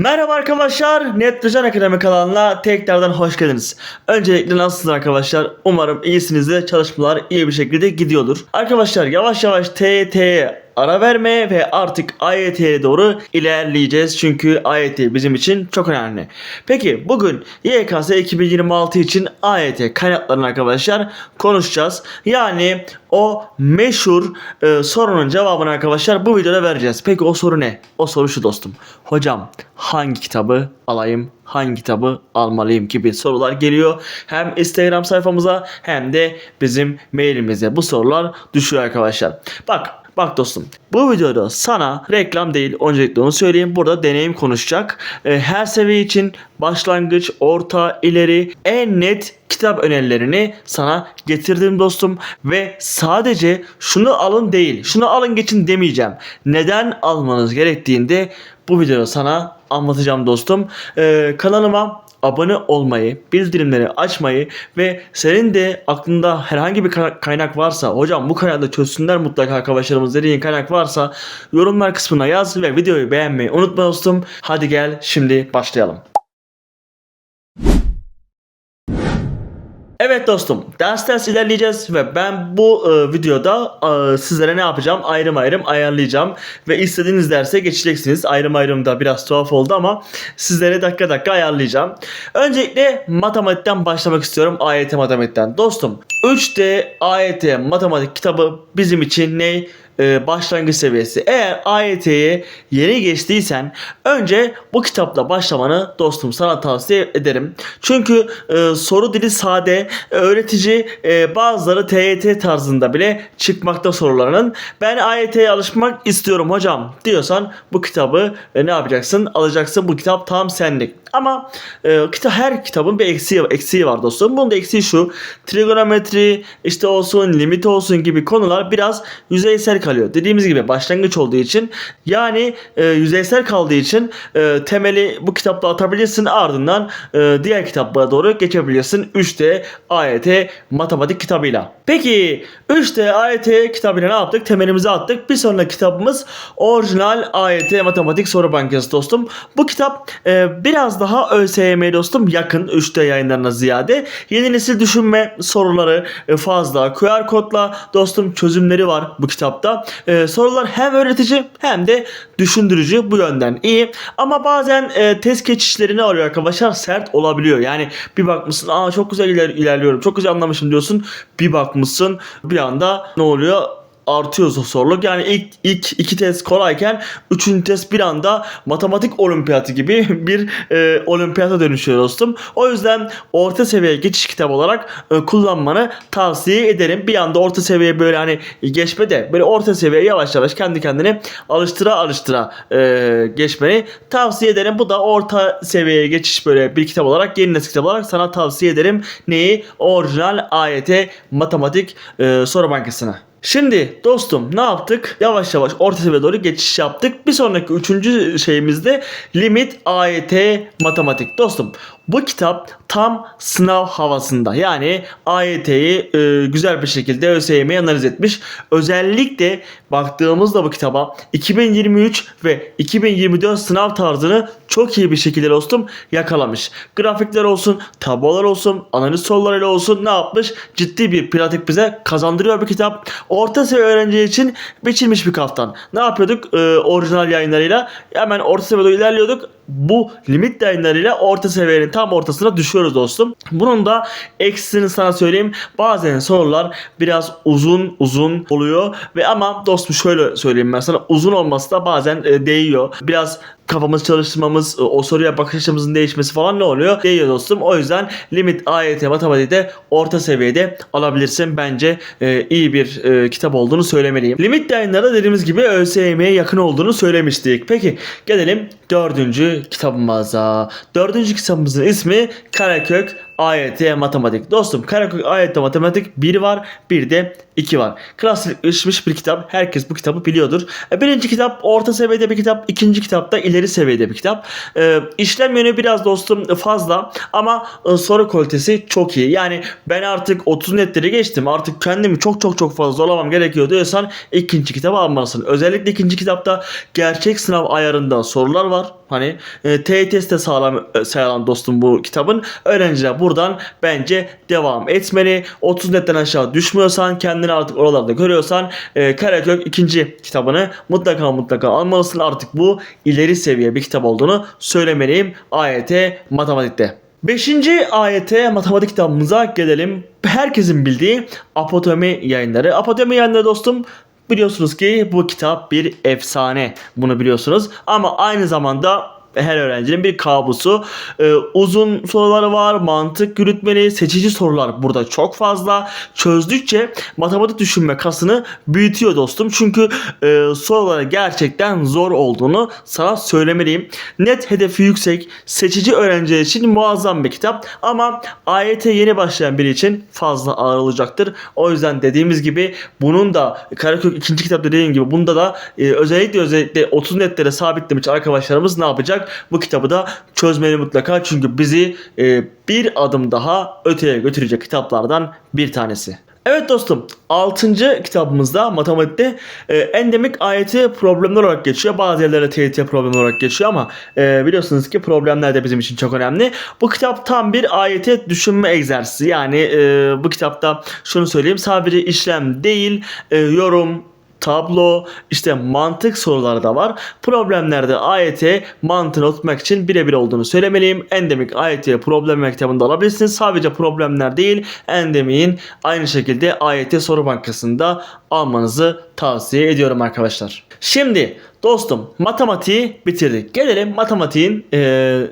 Merhaba arkadaşlar, Netvision Akademi kanalına tekrardan hoş geldiniz. Öncelikle nasılsınız arkadaşlar? Umarım iyisinizdir, çalışmalar iyi bir şekilde gidiyordur. Arkadaşlar yavaş yavaş TYT'ye ara vermeye ve artık AYT'ye doğru ilerleyeceğiz. Çünkü AYT bizim için çok önemli. Peki bugün YKS 2026 için AYT kaynaklarını arkadaşlar konuşacağız. Yani o meşhur e, sorunun cevabını arkadaşlar bu videoda vereceğiz. Peki o soru ne? O soru şu dostum. Hocam hangi kitabı alayım? Hangi kitabı almalıyım gibi sorular geliyor. Hem Instagram sayfamıza hem de bizim mailimize bu sorular düşüyor arkadaşlar. Bak Bak dostum bu videoda sana reklam değil öncelikle onu söyleyeyim. Burada deneyim konuşacak. Ee, her seviye için başlangıç, orta, ileri en net kitap önerilerini sana getirdim dostum. Ve sadece şunu alın değil şunu alın geçin demeyeceğim. Neden almanız gerektiğinde bu videoda sana anlatacağım dostum. Ee, kanalıma abone olmayı, bildirimleri açmayı ve senin de aklında herhangi bir kaynak- varsa hocam bu kaynakta çözsünler mutlaka arkadaşlarımız dediğin kaynak varsa yorumlar kısmına yaz ve videoyu beğenmeyi unutma dostum. Hadi gel şimdi başlayalım. Evet dostum ders ders ilerleyeceğiz ve ben bu e, videoda e, sizlere ne yapacağım ayrım ayrım ayarlayacağım ve istediğiniz derse geçeceksiniz ayrım ayrım da biraz tuhaf oldu ama sizlere dakika dakika ayarlayacağım. Öncelikle matematikten başlamak istiyorum AYT matematikten dostum 3D AYT matematik kitabı bizim için ne? E, başlangıç seviyesi. Eğer AYT'ye yeni geçtiysen önce bu kitapla başlamanı dostum sana tavsiye ederim. Çünkü e, soru dili sade, öğretici, e, bazıları TYT tarzında bile çıkmakta sorularının. Ben AYT'ye alışmak istiyorum hocam diyorsan bu kitabı ne yapacaksın? Alacaksın bu kitap tam senlik. Ama e, kitap her kitabın bir eksiği, eksiği var dostum. Bunun da eksiği şu. Trigonometri işte olsun, limit olsun gibi konular biraz yüzeysel kalıyor. Dediğimiz gibi başlangıç olduğu için yani e, yüzeysel kaldığı için e, temeli bu kitapla atabilirsin. Ardından e, diğer kitaplara doğru geçebilirsin. 3D AYT matematik kitabıyla. Peki 3D AYT kitabıyla ne yaptık? Temelimizi attık. Bir sonraki kitabımız orijinal AYT matematik soru bankası dostum. Bu kitap e, biraz daha ÖSYM dostum yakın 3D yayınlarına ziyade. Yeni nesil düşünme soruları e, fazla. QR kodla dostum çözümleri var bu kitapta. E, sorular hem öğretici hem de düşündürücü bu yönden iyi. Ama bazen e, test geçişleri ne oluyor arkadaşlar? Sert olabiliyor. Yani bir bakmışsın aa çok güzel iler- ilerliyorum. Çok güzel anlamışım diyorsun. Bir bakmışsın bir anda ne oluyor? Artıyor zorluk. Yani ilk ilk iki test kolayken üçüncü test bir anda matematik olimpiyatı gibi bir e, olimpiyata dönüşüyor dostum. O yüzden orta seviye geçiş kitabı olarak e, kullanmanı tavsiye ederim. Bir anda orta seviye böyle hani geçme de böyle orta seviye yavaş yavaş kendi kendini alıştıra alıştıra e, geçmeni tavsiye ederim. Bu da orta seviyeye geçiş böyle bir kitap olarak yeni nesil kitap olarak sana tavsiye ederim. Neyi? Orijinal AYT matematik e, soru bankasını. Şimdi dostum ne yaptık? Yavaş yavaş orta seviyeye doğru geçiş yaptık. Bir sonraki üçüncü şeyimizde limit AYT matematik. Dostum bu kitap tam sınav havasında. Yani AYT'yi e, güzel bir şekilde ÖSYM'ye analiz etmiş. Özellikle baktığımızda bu kitaba 2023 ve 2024 sınav tarzını çok iyi bir şekilde dostum yakalamış. Grafikler olsun, tablolar olsun, analiz sorularıyla olsun ne yapmış? Ciddi bir pratik bize kazandırıyor bu kitap. Orta seviye öğrenci için biçilmiş bir kaftan. Ne yapıyorduk e, orijinal yayınlarıyla? Hemen orta seviyede ilerliyorduk. Bu limit yayınlarıyla orta seviyenin tam ortasına düşüyoruz dostum. Bunun da eksisini sana söyleyeyim. Bazen sorular biraz uzun uzun oluyor ve ama dostum şöyle söyleyeyim ben sana uzun olması da bazen e, değiyor. Biraz kafamız çalıştırmamız, e, o soruya bakış açımızın değişmesi falan ne oluyor? Değiyor dostum. O yüzden limit AYT matematikte orta seviyede alabilirsin. Bence e, iyi bir e, kitap olduğunu söylemeliyim. Limit yayınları dediğimiz gibi ÖSYM'ye yakın olduğunu söylemiştik. Peki gelelim dördüncü kitabımıza. Dördüncü kitabımızın ismi Karakök AYT matematik. Dostum Karakök AYT matematik 1 var bir de 2 var. Klasikleşmiş bir kitap. Herkes bu kitabı biliyordur. E, Birinci kitap orta seviyede bir kitap. ikinci kitap da ileri seviyede bir kitap. E, işlem yönü biraz dostum fazla ama e, soru kalitesi çok iyi. Yani ben artık 30 netleri geçtim. Artık kendimi çok çok çok fazla zorlamam gerekiyor diyorsan ikinci kitabı almalısın. Özellikle ikinci kitapta gerçek sınav ayarında sorular var. Hani e, TYT'si de sağlam e, sağlam dostum bu kitabın. Öğrenciler buradan bence devam etmeli. 30 netten aşağı düşmüyorsan kendini artık oralarda görüyorsan e, Karakök ikinci kitabını mutlaka mutlaka almalısın. Artık bu ileri seviye bir kitap olduğunu söylemeliyim. AYT matematikte. Beşinci AYT matematik kitabımıza gelelim. Herkesin bildiği Apotomi yayınları. Apotomi yayınları dostum Biliyorsunuz ki bu kitap bir efsane. Bunu biliyorsunuz. Ama aynı zamanda her öğrencinin bir kabusu. Ee, uzun soruları var, mantık yürütmeli, seçici sorular burada çok fazla. Çözdükçe matematik düşünme kasını büyütüyor dostum. Çünkü e, soruları gerçekten zor olduğunu sana söylemeliyim. Net hedefi yüksek, seçici öğrenciler için muazzam bir kitap. Ama AYT yeni başlayan biri için fazla ağır olacaktır. O yüzden dediğimiz gibi bunun da Karakök ikinci kitap dediğim gibi bunda da e, özellikle özellikle 30 netlere sabitlemiş arkadaşlarımız ne yapacak? Bu kitabı da çözmeli mutlaka çünkü bizi e, bir adım daha öteye götürecek kitaplardan bir tanesi. Evet dostum 6. kitabımızda matematikte e, endemik AYT problemler olarak geçiyor. Bazı yerlerde TYT problem olarak geçiyor ama e, biliyorsunuz ki problemler de bizim için çok önemli. Bu kitap tam bir AYT düşünme egzersizi. Yani e, bu kitapta şunu söyleyeyim sadece işlem değil e, yorum, tablo, işte mantık soruları da var. Problemlerde AYT mantığını oturtmak için birebir olduğunu söylemeliyim. Endemik AYT problem kitabında alabilirsiniz. Sadece problemler değil, endemiğin aynı şekilde AYT soru bankasında almanızı tavsiye ediyorum arkadaşlar. Şimdi dostum matematiği bitirdik. Gelelim matematiğin e,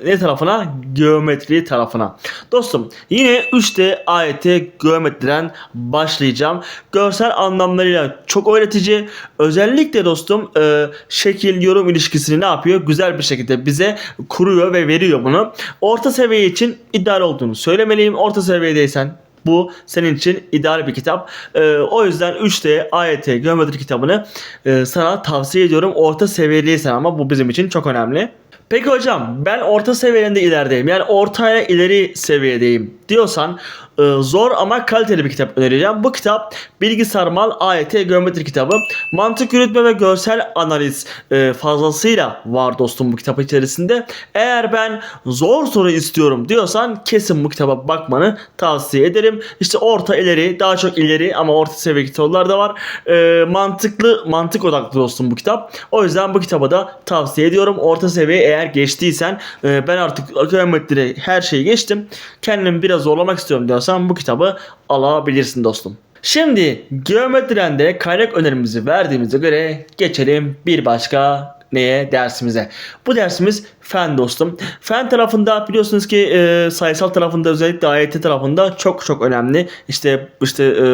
ne tarafına? Geometri tarafına. Dostum yine 3D AYT geometriden başlayacağım. Görsel anlamlarıyla çok öğretici. Özellikle dostum e, şekil yorum ilişkisini ne yapıyor? Güzel bir şekilde bize kuruyor ve veriyor bunu. Orta seviye için ideal olduğunu söylemeliyim. Orta seviyedeysen bu senin için ideal bir kitap. Ee, o yüzden 3D AYT geometri kitabını e, sana tavsiye ediyorum. Orta seviyedeysen ama bu bizim için çok önemli. Peki hocam ben orta seviyende ilerideyim. Yani ortaya ileri seviyedeyim diyorsan e, zor ama kaliteli bir kitap önereceğim. Bu kitap Bilgi Sarmal AYT Geometri kitabı. Mantık yürütme ve görsel analiz e, fazlasıyla var dostum bu kitap içerisinde. Eğer ben zor soru istiyorum diyorsan kesin bu kitaba bakmanı tavsiye ederim. İşte orta ileri daha çok ileri ama orta seviye kitaplar da var. E, mantıklı mantık odaklı dostum bu kitap. O yüzden bu kitabı da tavsiye ediyorum. Orta seviye eğer geçtiysen e, ben artık geometri her şeyi geçtim. Kendimi biraz zorlamak istiyorum diyorsan bu kitabı alabilirsin dostum. Şimdi geometriden de kaynak önerimizi verdiğimize göre geçelim bir başka neye dersimize. Bu dersimiz fen dostum. Fen tarafında biliyorsunuz ki e, sayısal tarafında özellikle AYT tarafında çok çok önemli. İşte işte e,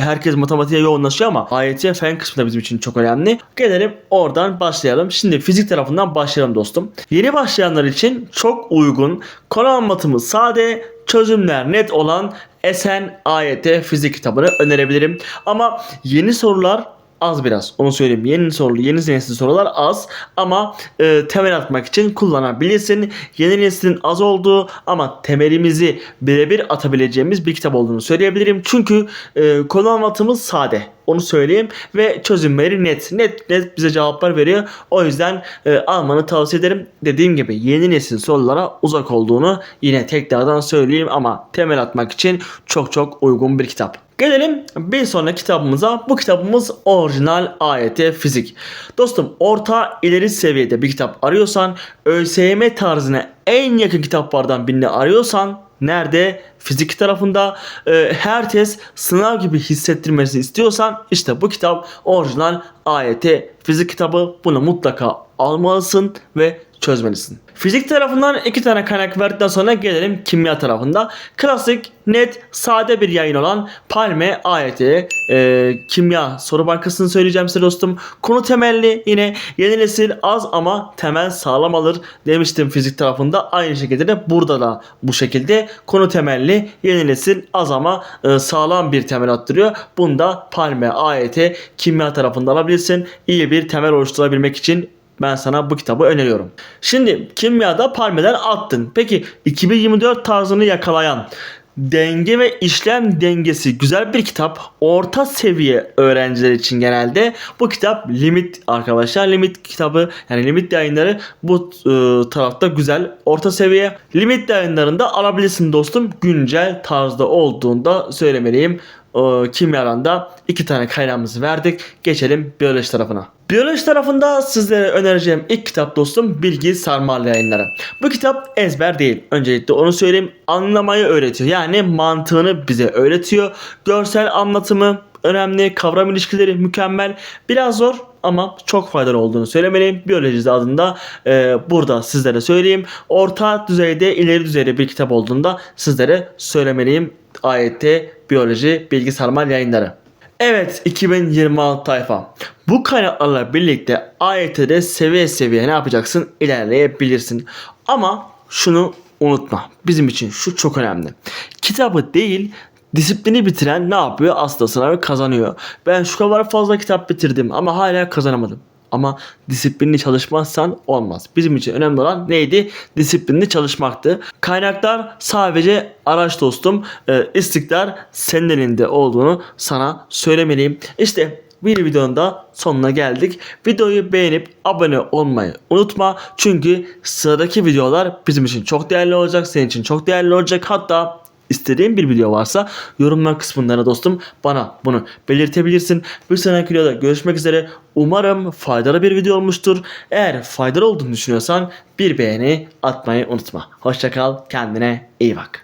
herkes matematiğe yoğunlaşıyor ama AYT fen kısmı da bizim için çok önemli. Gelelim oradan başlayalım. Şimdi fizik tarafından başlayalım dostum. Yeni başlayanlar için çok uygun, konu anlatımı sade, çözümler net olan Esen AYT fizik kitabını önerebilirim. Ama yeni sorular az biraz. Onu söyleyeyim. Yeni soru, yeni nesil sorular az ama e, temel atmak için kullanabilirsin. Yeni neslin az olduğu ama temelimizi birebir atabileceğimiz bir kitap olduğunu söyleyebilirim. Çünkü e, konu anlatımı sade. Onu söyleyeyim ve çözümleri net. Net net bize cevaplar veriyor. O yüzden e, almanı tavsiye ederim. Dediğim gibi yeni nesil sorulara uzak olduğunu yine tekrardan söyleyeyim ama temel atmak için çok çok uygun bir kitap. Gelelim bir sonraki kitabımıza. Bu kitabımız orijinal AYT fizik. Dostum orta ileri seviyede bir kitap arıyorsan, ÖSYM tarzına en yakın kitaplardan birini arıyorsan nerede? Fizik tarafında e, her sınav gibi hissettirmesini istiyorsan işte bu kitap orijinal AYT fizik kitabı. Bunu mutlaka almalısın ve çözmelisin. Fizik tarafından iki tane kaynak verdikten sonra gelelim kimya tarafında. Klasik, net, sade bir yayın olan Palme AYT e, kimya soru bankasını söyleyeceğim size dostum. Konu temelli yine yeni nesil az ama temel sağlam alır demiştim fizik tarafında. Aynı şekilde de burada da bu şekilde konu temelli yeni nesil az ama e, sağlam bir temel attırıyor. Bunda Palme AYT kimya tarafında alabilirsin. İyi bir temel oluşturabilmek için ben sana bu kitabı öneriyorum. Şimdi kimyada Palme'den attın. Peki 2024 tarzını yakalayan denge ve işlem dengesi güzel bir kitap. Orta seviye öğrenciler için genelde bu kitap limit arkadaşlar. Limit kitabı yani limit yayınları bu e, tarafta güzel. Orta seviye limit yayınlarında alabilirsin dostum. Güncel tarzda olduğunda söylemeliyim. E, kimyadan da iki tane kaynağımızı verdik. Geçelim biyoloji tarafına. Biyoloji tarafında sizlere önereceğim ilk kitap dostum Bilgi Sarmal Yayınları. Bu kitap ezber değil. Öncelikle onu söyleyeyim. Anlamayı öğretiyor. Yani mantığını bize öğretiyor. Görsel anlatımı önemli. Kavram ilişkileri mükemmel. Biraz zor ama çok faydalı olduğunu söylemeliyim. Biyoloji adında e, burada sizlere söyleyeyim. Orta düzeyde ileri düzeyde bir kitap olduğunda sizlere söylemeliyim. AYT Biyoloji Bilgi Sarmal Yayınları. Evet 2026 tayfa. Bu kaynaklarla birlikte AYT'de seviye seviye ne yapacaksın? İlerleyebilirsin. Ama şunu unutma. Bizim için şu çok önemli. Kitabı değil disiplini bitiren ne yapıyor? Aslında sınavı kazanıyor. Ben şu kadar fazla kitap bitirdim ama hala kazanamadım. Ama disiplinli çalışmazsan olmaz. Bizim için önemli olan neydi? Disiplinli çalışmaktı. Kaynaklar sadece araç dostum. Ee, istikrar senin elinde olduğunu sana söylemeliyim. İşte bir videonun da sonuna geldik. Videoyu beğenip abone olmayı unutma. Çünkü sıradaki videolar bizim için çok değerli olacak. Senin için çok değerli olacak. Hatta istediğin bir video varsa yorumlar kısmında dostum bana bunu belirtebilirsin. Bir sonraki videoda görüşmek üzere. Umarım faydalı bir video olmuştur. Eğer faydalı olduğunu düşünüyorsan bir beğeni atmayı unutma. Hoşçakal kendine iyi bak.